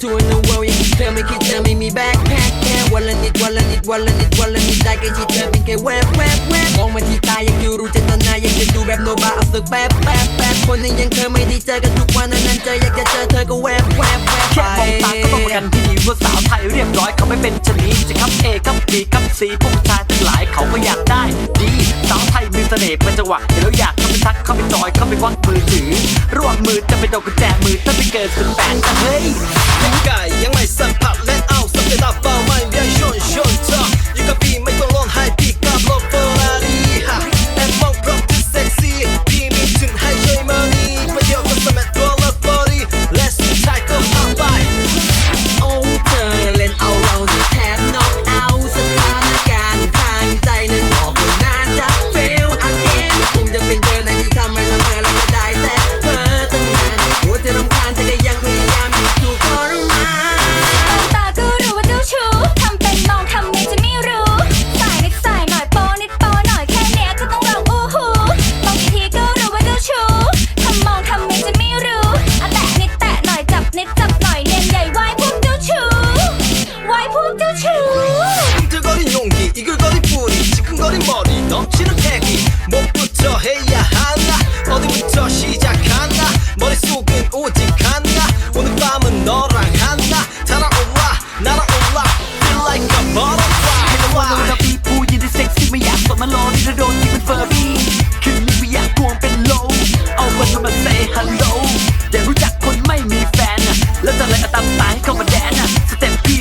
touring the world yeah he tell me keep telling me backpack yeah วันละนิดวันละนิดวันละนิดวันละนิดได้แค่ยิดแค่เป็นแค่แวบแวบแวบมองมาที่ตายังอยู่รู้เจตนายังจะดูแบบโนบาเอาสึกแบบแบบแบบคนนี้ยังเธอไม่ได้เจอกันทุกวันนั้นเจออยากจะเจอเธอก็แวบแวบแวบแค่มองตาก็ต้องประกันที่ดีว่าสาวไทยเรียบร้อยเขาไม่เป็นชนีจะคับเอคับบีคับซีพวกชายทั้งหลายเขาก็อยากได้ดีสาวไทยมีเสน่ห์เป็นจังหวะ ทักเข้าไปจอยเข้าไปควักมือถือระหว่างมือจะไปโดนกุญแจมือถ้าไปเกิดสุดแปดแต่เฮ้ยยังไก่ยังไม่ แต่ตามตล์ให้เข้ามาแดนอะสเต็ปพี่